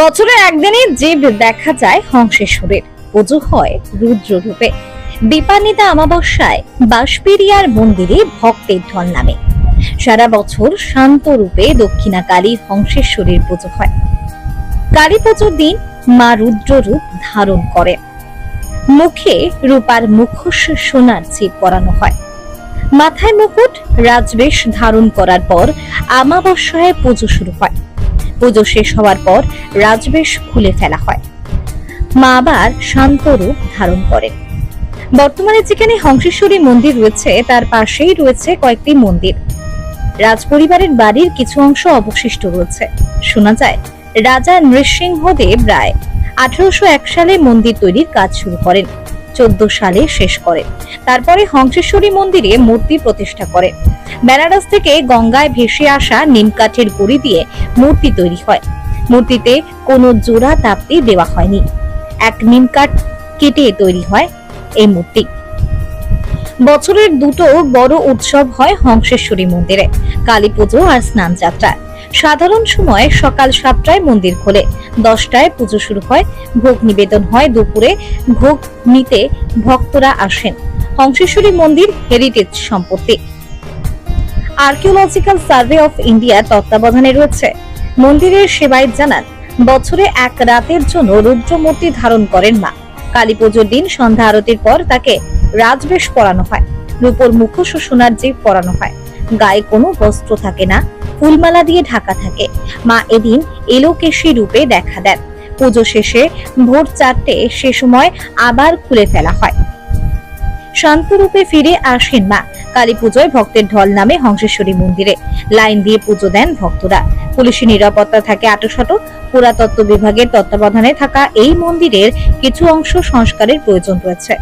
বছরে একদিনই জীব দেখা যায় হংসেশ্বরের পুজো হয় রুদ্র রূপে। দীপান্বিতা অমাবস্যায় বাঁশপেরিয়ার মন্দিরে ভক্তের ঢল নামে। সারা বছর শান্ত রূপে দক্ষিণাকালী হংসেশ্বরীর পুজো হয়। কালী পুজোর দিন মা রুদ্র রূপ ধারণ করেন। মুখে রূপার মুখোশ সোনার ছিপ পরানো হয়। মাথায় মুকুট রাজবেশ ধারণ করার পর আমাবস্যায় পুজো শুরু হয়। পুজো শেষ হওয়ার পর রাজবেশ খুলে ফেলা হয়। মা আবার শান্ত রূপ ধারণ করেন। বর্তমানে যেখানে হংসেশ্বরী মন্দির রয়েছে, তার পাশেই রয়েছে কয়েকটি মন্দির। রাজপরিবারের বাড়ির কিছু অংশ অবশিষ্ট রয়েছে। শোনা যায়, রাজা নৃসিংহদেব রায় আঠারোশো এক সালে মন্দির তৈরির কাজ শুরু করেন। সালে শেষ করেন তারপরে হংসেশ্বরী মন্দিরে মূর্তি প্রতিষ্ঠা করেন বেনারস থেকে গঙ্গায় ভেসে আসা নিমকাঠের গুড়ি দিয়ে মূর্তি তৈরি হয়। মূর্তিতে কোনো জোড়া তাপ্তি দেওয়া হয়নি। এক নিমকাঠ কেটে তৈরি হয় এই মূর্তি। বছরের দুটো বড় উৎসব হয় হংসেশ্বরী মন্দিরে। কালী পুজো আর স্নান যাত্রা সাধারণ সময় সকাল সাতটায় মন্দির খোলে। দশটায় পুজো শুরু হয়, ভোগ নিবেদন হয় দুপুরে, ভোগ নিতে ভক্তরা আসেন। হংসেশ্বরী মন্দির হেরিটেজ সম্পত্তি। আর্কিওলজিক্যাল সার্ভে অফ ইন্ডিয়া তত্ত্বাবধানে রয়েছে। মন্দিরের সেবায় জানান, বছরে এক রাতের জন্য রুদ্রমূর্তি ধারণ করেন মা। কালী পুজোর দিন সন্ধ্যা আরতির পর তাকে রাজবেশ পরানো হয়। রূপোর মুখোশ ও সোনার জিভ পরানো হয়। গায়ে কোনো বস্ত্র থাকে না। ফুলমালা দিয়ে ঢাকা থাকে। মা এদিন এলোকেশী রূপে দেখা দেন। পুজো শেষে ভোর চারটে সে সময় আবার খুলে ফেলা হয়। শান্তরূপে ফিরে আসেন মা। কালী পুজোয় ভক্তের ঢল নামে হংসেশ্বরী মন্দিরে। লাইন দিয়ে পুজো দেন ভক্তরা। পুলিশি নিরাপত্তা থাকে আটোসাটো। পুরাতত্ত্ব বিভাগের তত্ত্বাবধানে থাকা এই মন্দিরের কিছু অংশ সংস্কারের প্রয়োজন রয়েছে।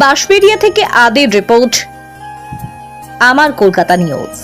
বাঁশবেড়িয়া থেকে আদের রিপোর্ট, আমার কলকাতা নিউজ।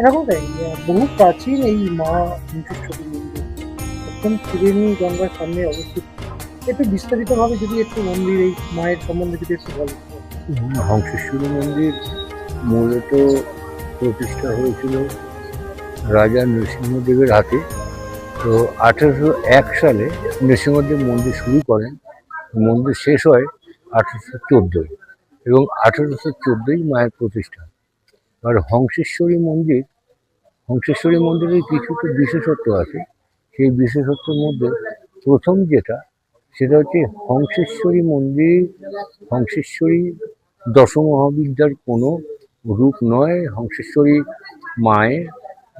এরকমটাই বহু প্রাচীন এই মা মুখেশ্বরী মন্দির একদম ত্রিবেণী গঙ্গার সামনে অবস্থিত। একটু বিস্তারিতভাবে যদি একটু মন্দির, এই মায়ের সম্বন্ধে যদি একটু বলেন। হংসেশ্বরী মন্দির মূলত প্রতিষ্ঠা হয়েছিল রাজা নৃসিংহদেবের হাতে। তো আঠেরোশো এক সালে নৃসিংহদেব মন্দির শুরু করেন। মন্দির শেষ হয় আঠেরোশো চোদ্দোয় এবং আঠেরোশো চোদ্দোই মায়ের প্রতিষ্ঠা। আর হংসেশ্বরী মন্দির, হংসেশ্বরী মন্দিরের কিছু তো বিশেষত্ব আছে। সেই বিশেষত্বের মধ্যে প্রথম যেটা, সেটা হচ্ছে হংসেশ্বরী মন্দির, হংসেশ্বরী দশমহাবিদ্যার কোনো রূপ নয়। হংসেশ্বরী মায়ের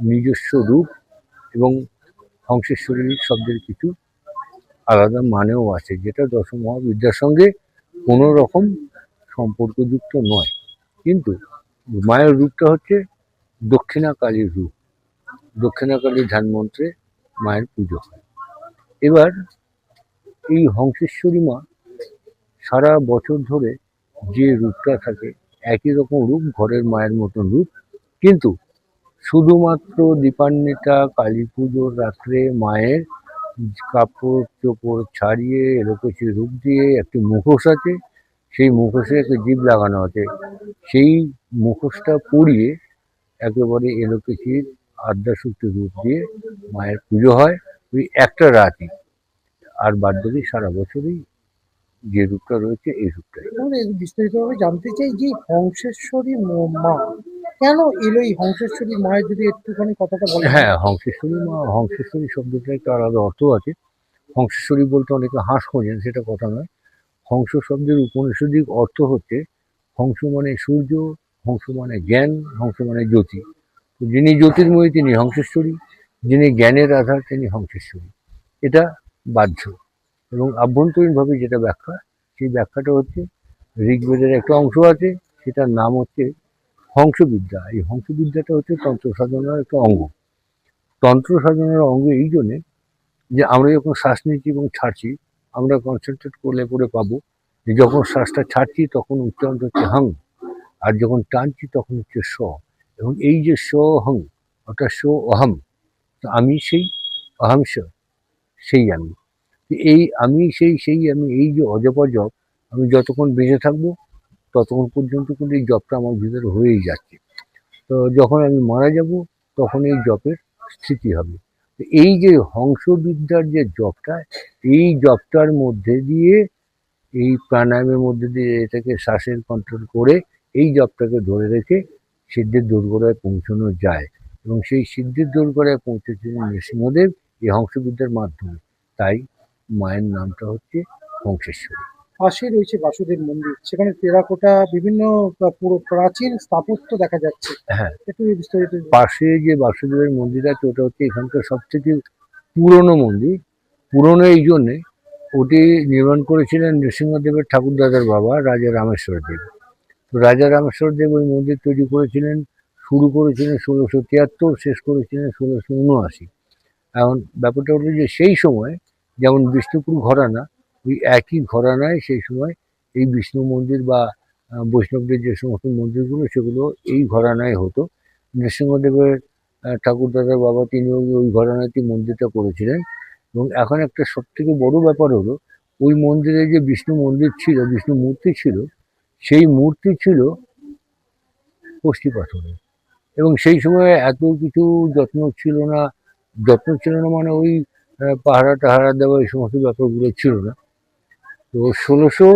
নিজস্ব রূপ এবং হংসেশ্বরী শব্দের কিছু আলাদা মানেও আছে, যেটা দশ মহাবিদ্যার সঙ্গে কোনো রকম সম্পর্কযুক্ত নয়। কিন্তু মায়ের রূপটা হচ্ছে দক্ষিণা কালীর রূপ। দক্ষিণা কালীর ধ্যান মন্ত্রে মায়ের পুজো হয়। এবার এই হংসেশ্বরী মা সারা বছর ধরে যে রূপটা থাকে, একই রকম রূপ, ঘরের মায়ের মতন রূপ। কিন্তু শুধুমাত্র দীপান্বিতা, কালী পুজোর রাত্রে মায়ের কাপড় চোপড় ছাড়িয়ে এলোকেশি রূপ দিয়ে একটি মুখোশ আছে সেই মুখোশে একটা জীব লাগানো আছে। সেই মুখোশটা পরিয়ে একেবারে এলোকেশির আদ্যাশক্তি রূপ দিয়ে মায়ের পুজো হয় ওই একটা রাতই আর বাদ বাকি সারা বছরই যে রূপটা রয়েছে এই রূপটাই। তাহলে বিস্তারিতভাবে জানতে চাই যে হংসেশ্বরী ম- মা কেন এলো এই হংসেশ্বরী মায়ের যদি একটুখানি কথাটা বলে হ্যাঁ হংসেশ্বরী মা হংসেশ্বরী শব্দটা একটা আলাদা অর্থ আছে। হংসেশ্বরী বলতে অনেকে হাঁস খোঁজেন সেটা কথা নয়। হংস শব্দের উপনিষদিক অর্থ হচ্ছে হংস মানে সূর্য হংস মানে জ্ঞান হংস মানে জ্যোতি। যিনি জ্যোতির্ময়ী, তিনি হংসেশ্বরী যিনি জ্ঞানের আধার, তিনি হংসেশ্বরী এটা বাহ্য। এবং আভ্যন্তরীণভাবে যেটা ব্যাখ্যা, সেই ব্যাখ্যাটা হচ্ছে ঋগ্বেদের একটা অংশ আছে, সেটার নাম হচ্ছে হংসবিদ্যা এই হংসবিদ্যাটা হচ্ছে তন্ত্র সাধনার একটা অঙ্গ। তন্ত্র সাধনার অঙ্গ এই জন্যে যে আমরা যখন শ্বাস নিচ্ছি এবং ছাড়ছি আমরা কনসেন্ট্রেট করলে করে পাবো। যে যখন শ্বাসটা ছাড়ছি, তখন উচ্চারণ হচ্ছে হং। আর যখন টানছি, তখন হচ্ছে স। এবং এই যে স হং, অর্থাৎ স অহম তো আমি সেই অহম স, সেই আমি। এই আমি সেই সেই আমি, এই যে অজপা জপ, আমি যতক্ষণ বেঁচে থাকব, ততক্ষণ পর্যন্ত কিন্তু এই জপটা আমার ভিতরে হয়েই যাচ্ছে। তো যখন আমি মারা যাব, তখন এই জপের স্থিতি হবে। এই যে হংসবিদ্যার যে জপটা, এই জপটার মধ্যে দিয়ে, এই প্রাণায়ামের মধ্যে দিয়ে এটাকে শ্বাসের কন্ট্রোল করে এই জপটাকে ধরে রেখে সিদ্ধির দুর্গরায় পৌঁছানো যায়। এবং সেই সিদ্ধির দোরগোড়ায় পৌঁছেছিলেন নৃসিংহদেব, এই হংসবিদ্যার মাধ্যমে। তাই মায়ের নামটা হচ্ছে হংসেশ্বরী। পাশে রয়েছে বাসুদেব মন্দির। সেখানে টেরাকোটা বিভিন্ন পুরো প্রাচীন স্থাপত্য দেখা যাচ্ছে। হ্যাঁ। একটু বিস্তারিত পাশে যে বাসুদেবের মন্দির আছে ওটা হচ্ছে এখানকার সব থেকে পুরনো মন্দির। পুরনো এই জন্যে ওটি নির্মাণ করেছিলেন নৃসিংহদেবের ঠাকুরদাদার বাবা রাজা রামেশ্বর দেব তো রাজা রামেশ্বর দেব ওই মন্দির তৈরি করেছিলেন শুরু করেছিলেন ষোলোশো তিয়াত্তর শেষ করেছিলেন ষোলোশো উনআশি। এখন ব্যাপারটা হলো যে সেই সময় যেমন বিষ্ণুপুর ঘরানা ওই একই ঘরানায় সেই সময় এই বিষ্ণু মন্দির বা বৈষ্ণবদের যে সমস্ত মন্দিরগুলো, সেগুলো এই ঘরানায় হতো। নৃসিংহদেবের ঠাকুরদাদার বাবা তিনিও ওই ঘরানাতেই মন্দিরটা করেছিলেন। এবং এখন একটা সব থেকে বড় ব্যাপার হলো, ওই মন্দিরে যে বিষ্ণু মন্দির ছিল, বিষ্ণু মূর্তি ছিল, সেই মূর্তি ছিল কষ্টি পাথরের। এবং সেই সময় এত কিছু যত্ন ছিল না, যত্ন ছিল না মানে ওই পাহারা টাহারা দেওয়া এই সমস্ত ব্যাপারগুলো ছিল না। তো ষোলোশো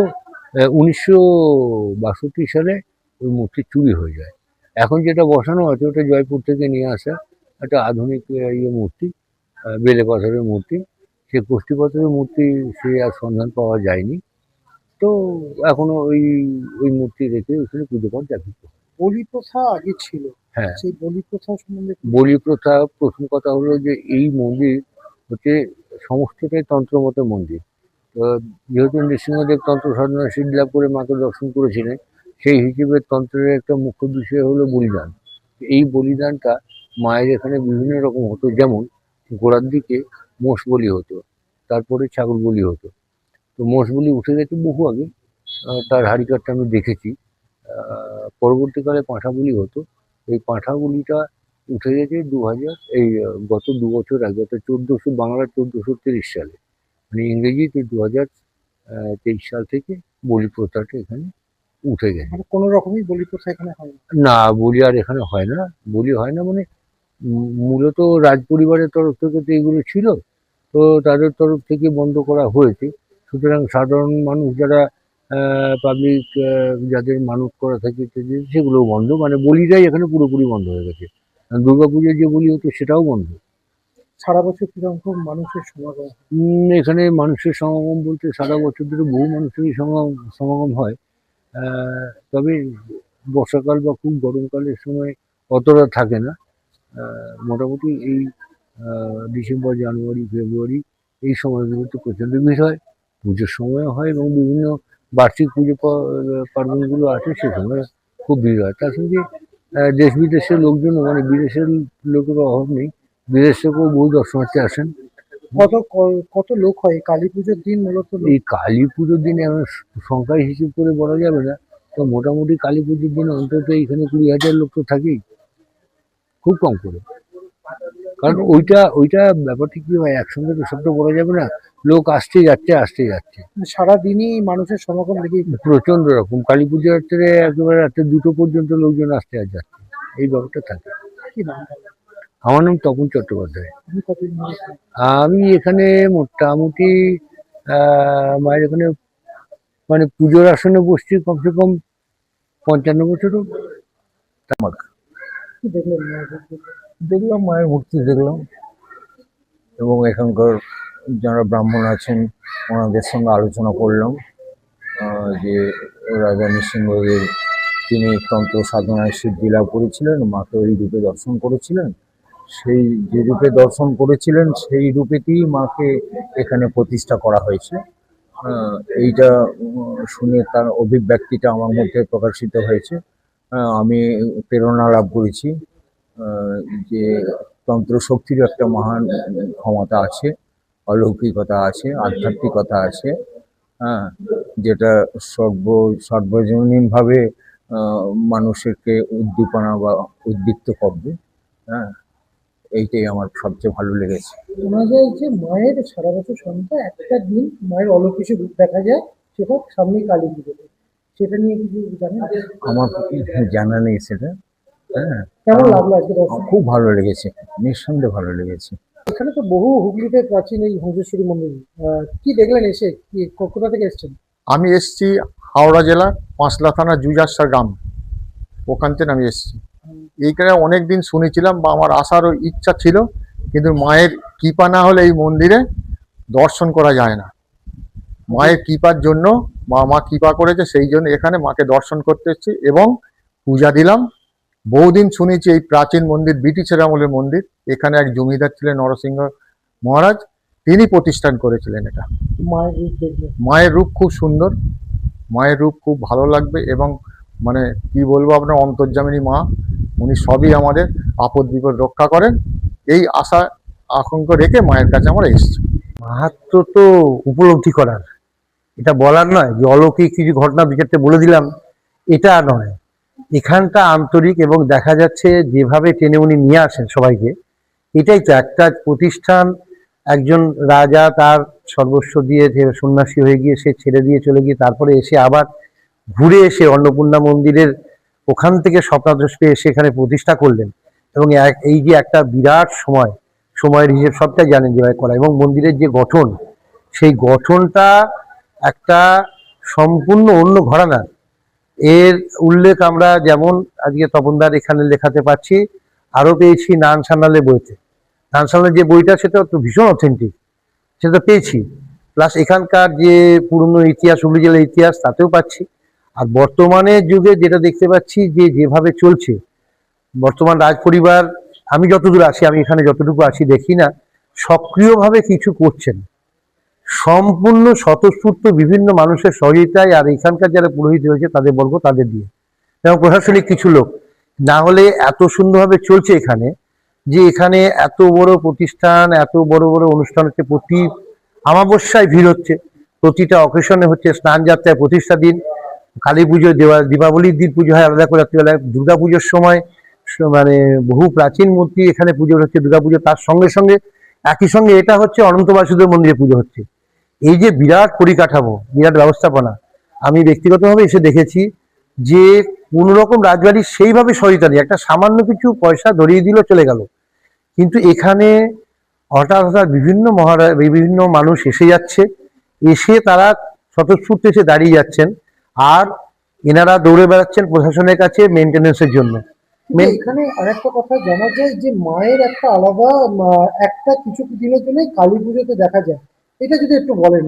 উনিশশো বাষট্টি সালে ওই মূর্তি চুরি হয়ে যায়। এখন যেটা বসানো আছে ওটা জয়পুর থেকে নিয়ে আসা একটা আধুনিক ইয়ে মূর্তি বেলে পাথরের মূর্তি। সে কোষ্ঠী পাথরের মূর্তি সে আর সন্ধান পাওয়া যায়নি। তো এখনও ওই ওই মূর্তি রেখে ওখানে পুজো দেখিত হয়। বলি প্রথা আগে ছিল। হ্যাঁ। সেই বলি প্রথা সম্বন্ধে বলি প্রথা প্রথম কথা হলো যে এই মন্দির হচ্ছে সমস্তটাই তন্ত্রমত মন্দির। যেহেতু নৃসিংহদেব তন্ত্র সাধনা সিদ্ধি লাভ করে মাকে দর্শন করেছিলেন, সেই হিসেবে তন্ত্রের একটা মুখ্য বিষয় হলো বলিদান। এই বলিদানটা মায়ের এখানে বিভিন্ন রকম হতো, যেমন গোড়ার দিকে মোষ বলি হতো, তারপরে ছাগল বলি হতো। তো মোষ বলি উঠে গেছে বহু আগে তার হাড়িকারটা আমি দেখেছি। পরবর্তীকালে পাঁঠা বলি হতো। এই পাঁঠা বলিটা উঠে গেছে দু হাজার এই, গত দু বছর আগে, অর্থাৎ চোদ্দোশো, বাংলার চোদ্দোশো তিরিশ সালে। মানে ইংরেজিতে দু হাজার তেইশ সাল থেকে বলি প্রথাটা এখানে উঠে গেছে। মানে কোনো রকমই বলি প্রথা এখানে হয় না। বলি আর এখানে হয় না। বলি হয় না মানে মূলত রাজ পরিবারের তরফ থেকে তো এগুলো ছিল তো তাদের তরফ থেকে বন্ধ করা হয়েছে। সুতরাং সাধারণ মানুষ যারা পাবলিক যাদের মানত করা থাকে সেগুলো বন্ধ। মানে বলিটাই এখানে পুরোপুরি বন্ধ হয়ে গেছে। দুর্গা পুজোর যে বলি হতো সেটাও বন্ধ। সারা বছর কীরকম মানুষের সমাগম এখানে মানুষের সমাগম বলতে সারা বছর ধরে বহু মানুষেরই সমাগম হয়। তবে বর্ষাকাল বা খুব গরমকালের সময় অতটা থাকে না। মোটামুটি এই ডিসেম্বর, জানুয়ারি, ফেব্রুয়ারি এই সময়গুলোতে প্রচণ্ড ভিড় হয়। পুজোর সময় হয় এবং বিভিন্ন বার্ষিক পুজো পার্বণগুলো আছে সে সময় খুব ভিড় হয়। তার সঙ্গে দেশ বিদেশের লোকজন মানে বিদেশের লোকের অভাব নেই। বিদেশ থেকেও বহু দর্শনার্থী আসেন। কত কত লোক হয়? কালী পুজোর দিন মূলত এই কালী পুজোর দিনে সংখ্যায় হিসেব করে বলা যাবে না। তো মোটামুটি কালী পুজোর দিনে অন্তত এখানে কুড়ি হাজার লোক তো থাকেই। খুব কম করে। কারণ ওইটা ওইটা ব্যাপারটা কি হয় একসঙ্গে তো সব তো বলা যাবে না। লোক আসতে যাচ্ছে আসতে যাচ্ছে। সারাদিনই মানুষের সমাগম থাকে। প্রচণ্ড রকম। কালী পুজোর রাত্রে একেবারে রাত্রে দুটো পর্যন্ত লোকজন আসতে আর যাচ্ছে। এই ব্যাপারটা থাকে। কি নাম? আমার নাম তপন চট্টোপাধ্যায়? আমি এখানে মোটামুটি মায়ের এখানে মানে পুজোর আসনে বসছি কমসে কম পঞ্চান্ন বছরও কি দেখলেন মায়ের মধ্যে? দেখলাম মায়ের মূর্তি দেখলাম এবং এখানকার যারা ব্রাহ্মণ আছেন, ওনাদের সঙ্গে আলোচনা করলাম যে রাজা নৃসিংহদেব তিনি তন্ত্র সাধনায় সিদ্ধি লাভ করেছিলেন, মাকে ওই রূপে দর্শন করেছিলেন সেই যে রূপে দর্শন করেছিলেন, সেই রূপেতেই মাকে এখানে প্রতিষ্ঠা করা হয়েছে। এইটা শুনে তার অভিব্যক্তিটা আমার মধ্যে প্রকাশিত হয়েছে। আমি প্রেরণা লাভ করেছি যে তন্ত্র শক্তির একটা মহান ক্ষমতা আছে, অলৌকিকতা আছে, আধ্যাত্মিকতা আছে হ্যাঁ যেটা সর্ব, সর্বজনীনভাবে মানুষকে উদ্দীপনা বা উদ্দীপ্ত করবে হ্যাঁ। এইটাই আমার সবচেয়ে ভালো লেগেছে। শোনা যায় যে মায়ের সারা বছর সন্ধ্যা একটা দিন মায়ের অলৌকিক রূপ দেখা যায় সেটা সামনে কালী পুজোতে সেটা নিয়ে কিছু জানেন? আমার জানা নেই সেটা। হ্যাঁ। কেমন লাগল আজকে খুব ভালো লেগেছে। নিঃসন্দেহে ভালো লেগেছে। এখানে তো বহু হুগলিতে প্রাচীন এই হংসেশ্বরী মন্দির। আহ, কি দেখলেন এসে? কি কো- কোথা থেকে এসেছেন? আমি এসেছি হাওড়া জেলার পাঁচলা থানা জুজাসা গ্রাম। ওখান থেকে আমি এসেছি। এইখানে অনেক দিন শুনেছিলাম বা আমার আসারও ইচ্ছা ছিল কিন্তু মায়ের কৃপা না হলে এই মন্দিরে দর্শন করা যায় না। মায়ের কৃপার জন্য মা মা কৃপা করেছে সেই জন্য এখানে মাকে দর্শন করতে এসেছি এবং পূজা দিলাম। বহুদিন শুনেছি এই প্রাচীন মন্দির ব্রিটিশের আমলের মন্দির এখানে এক জমিদার ছিলেন নরসিংহ মহারাজ তিনি প্রতিষ্ঠান করেছিলেন এটা। মায়ের রূপ মায়ের রূপ খুব সুন্দর মায়ের রূপ খুব ভালো লাগবে এবং মানে কি বলব আপনার অন্তর্জামিনী মা উনি সবই আমাদের আপদ বিপদ রক্ষা করেন। এই আশা আকাঙ্ক্ষ রেখে মায়ের কাছে আমরা এসেছি। মাহাত্ম তো উপলব্ধি করার। এটা বলার নয় যে অলৌকিক কিছু ঘটনা বিচারতে বলে দিলাম, এটা নয়। এখানটা আন্তরিক এবং দেখা যাচ্ছে যেভাবে টেনে উনি নিয়ে আসেন সবাইকে, এটাই তো একটা প্রতিষ্ঠান, একজন রাজা তার সর্বস্ব দিয়ে সন্ন্যাসী হয়ে গিয়ে সে ছেড়ে দিয়ে চলে গিয়ে তারপরে এসে আবার ঘুরে এসে অন্নপূর্ণা মন্দিরের ওখান থেকে স্বপ্নাদর্শ পেয়ে এসে এখানে প্রতিষ্ঠা করলেন। এবং এই যে একটা বিরাট সময়, সময়ের হিসেব সবটাই জানেন যেভাবে করা এবং মন্দিরের যে গঠন, সেই গঠনটা একটা সম্পূর্ণ অন্য ঘরানার এর উল্লেখ আমরা যেমন আজকে তপনদার এখানে লেখাতে পাচ্ছি, আরও পেয়েছি নান সান্নালের বইতে। নান সান্নালের যে বইটা, সেটা তো ভীষণ অথেন্টিক সেটা পেয়েছি। প্লাস এখানকার যে পুরনো ইতিহাস জেলার ইতিহাস, তাতেও পাচ্ছি। আর বর্তমানে যুগে যেটা দেখতে পাচ্ছি যে যেভাবে চলছে, বর্তমান রাজ পরিবার আমি যতদূর আসি আমি এখানে যতটুকু আসি দেখি না, সক্রিয়ভাবে কিছু করছেন। সম্পূর্ণ স্বতঃস্ফূর্ত বিভিন্ন মানুষের সহযোগিতায় আর এখানকার যারা পুরোহিত রয়েছে, তাদের বলব তাদের দিয়ে। এবং প্রশাসনিক কিছু লোক। না হলে এত সুন্দরভাবে চলছে এখানে যে এখানে এত বড় প্রতিষ্ঠান, এত বড় বড় অনুষ্ঠান হচ্ছে প্রতি আমাবস্যায় ভিড় হচ্ছে। প্রতিটা অকেশনে হচ্ছে স্নান যাত্রায় প্রতিষ্ঠা দিন। কালী পুজো, দেওয়া, দীপাবলির দিন পুজো হয় আলাদা করে রাত্রিবেলায় দুর্গা পুজোর সময় মানে বহু প্রাচীন মূর্তি এখানে পুজো হচ্ছে দুর্গা পুজো তার সঙ্গে সঙ্গে একই সঙ্গে এটা হচ্ছে অনন্ত বাসুদেব মন্দিরে পুজো হচ্ছে। এই যে বিরাট পরিকাঠামো, বিরাট ব্যবস্থাপনা, আমি ব্যক্তিগতভাবে এসে দেখেছি যে কোন রকম রাজবাড়ির সেইভাবে সহায়তা নেই একটা সামান্য কিছু পয়সা ধরিয়ে দিল চলে গেল। কিন্তু এখানে হঠাৎ হঠাৎ বিভিন্ন মহারাজ বিভিন্ন মানুষ এসে যাচ্ছে, এসে তারা স্বতঃস্ফূর্ত এসে দাঁড়িয়ে যাচ্ছেন। আর এনারা দৌড়ে বেড়াচ্ছেন প্রশাসনের কাছে মেনটেনেন্সের জন্য। এখানে আরেকটা কথা জানা যায় যে মায়ের একটা আলাদা একটা কিছু দিনের জন্য কালী পুজোতে দেখা যায়। এটা যদি একটু বলেন।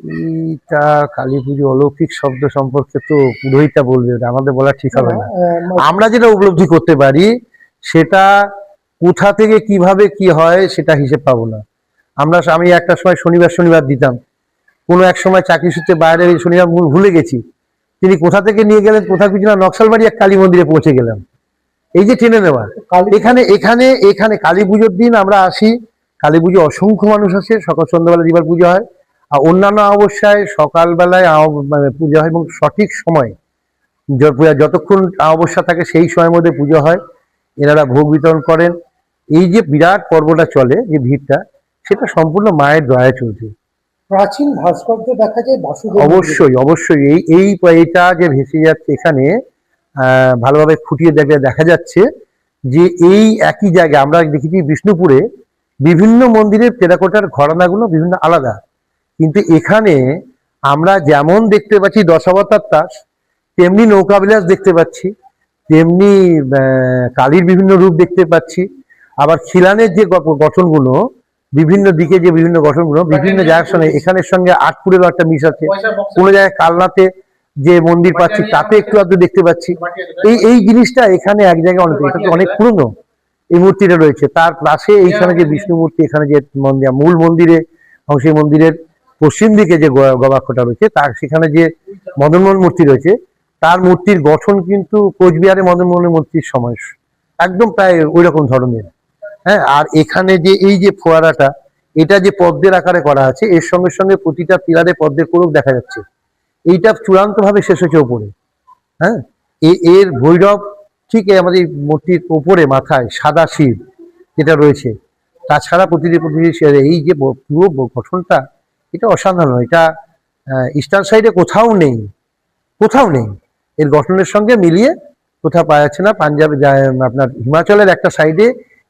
এইটা কালী পুজো অলৌকিক শব্দ সম্পর্কে তো পুরোহিতটা বলবে আমাদের বলা ঠিক হবে না। আমরা যেটা উপলব্ধি করতে পারি সেটা কোথা থেকে কীভাবে কি হয় সেটা হিসেব পাবো না। আমরা আমি একটা সময় শনিবার শনিবার দিতাম। কোনো এক সময় চাকরি সূত্রে বাইরে শনিবার ভুল- ভুলে গেছি। তিনি কোথা থেকে নিয়ে গেলেন কোথা কিছু না নকশালবাড়ি এক কালী মন্দিরে পৌঁছে গেলাম। এই যে টেনে নেওয়া এখানে এখানে এখানে কালী পুজোর দিন আমরা আসি। কালী পুজো অসংখ্য মানুষ আসে সকাল সন্ধ্যাবেলা দিবার পুজো হয়। আর অন্যান্য অবস্যায় সকালবেলায় মানে পুজো হয় এবং সঠিক সময় যতক্ষণ অবস্থা থাকে সেই সময়ের মধ্যে পুজো হয়। এনারা ভোগ বিতরণ করেন। এই যে বিরাট পর্বটা চলে যে ভিড়টা সেটা সম্পূর্ণ মায়ের দয়া চলছে। প্রাচীন ভাস্কর্য দেখা যায় বাসুদেব অবশ্যই অবশ্যই। এই এই এইটা যে ভেসে যাচ্ছে এখানে ভালোভাবে খুঁটিয়ে দেখলে দেখা যাচ্ছে যে এই একই জায়গায় আমরা দেখেছি বিষ্ণুপুরে বিভিন্ন মন্দিরের টেরাকোটার ঘরানাগুলো বিভিন্ন আলাদা। কিন্তু এখানে আমরা যেমন দেখতে পাচ্ছি দশাবতার তাস, তেমনি নৌকা বিলাস দেখতে পাচ্ছি, তেমনি কালীর বিভিন্ন রূপ দেখতে পাচ্ছি। আবার খিলানের যে গঠনগুলো বিভিন্ন দিকে যে বিভিন্ন গঠনগুলো বিভিন্ন জায়গার সঙ্গে এখানের সঙ্গে আটপুরেরও একটা মিশ আছে। কোনো জায়গায় কালনাতে যে মন্দির পাচ্ছি তাতে একটু আধটু দেখতে পাচ্ছি। এই এই জিনিসটা এখানে এক জায়গায় অনেক এটা অনেক পুরনো। এই মূর্তিটা রয়েছে। তার পাশে এইখানে যে বিষ্ণু মূর্তি এখানে যে মন্দির মূল মন্দিরে এবং সেই মন্দিরের পশ্চিম দিকে যে গবাক্ষটা রয়েছে তার সেখানে যে মদনমোহন মূর্তি রয়েছে তার মূর্তির গঠন কিন্তু কোচবিহারে মদনমোহনের মূর্তির সময়। একদম প্রায় ওই রকম ধরনের। হ্যাঁ আর এখানে যে এই যে ফোয়ারাটা, এটা যে পদ্মের আকারে করা আছে, এর সঙ্গে সঙ্গে প্রতিটা পিলারে পদ্মের কোরক দেখা যাচ্ছে। এইটা চূড়ান্ত ভাবে শেষ হয়েছে ওপরে হ্যাঁ এর ভৈরব ঠিক আমাদের মূর্তির ওপরে মাথায় সাদা শিব যেটা রয়েছে। তাছাড়া প্রতিটি প্রতিটি এই যে পুরো গঠনটা, এটা অসাধারণ। এটা ইস্টার্ন সাইডে কোথাও নেই কোথাও নেই। এর গঠনের সঙ্গে মিলিয়ে কোথাও পাওয়া যাচ্ছে না। পাঞ্জাবে আপনার হিমাচলের একটা সাইডে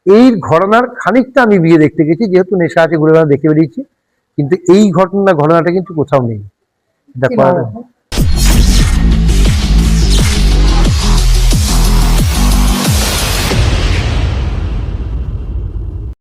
এই ঘটনার খানিকটা আমি বিয়ে দেখতে গেছি যেহেতু নেশা আছে ঘুরে বেড়া দেখে বেরিয়েছি কিন্তু এই ঘটনা ঘটনাটা কিন্তু কোথাও নেই। এটা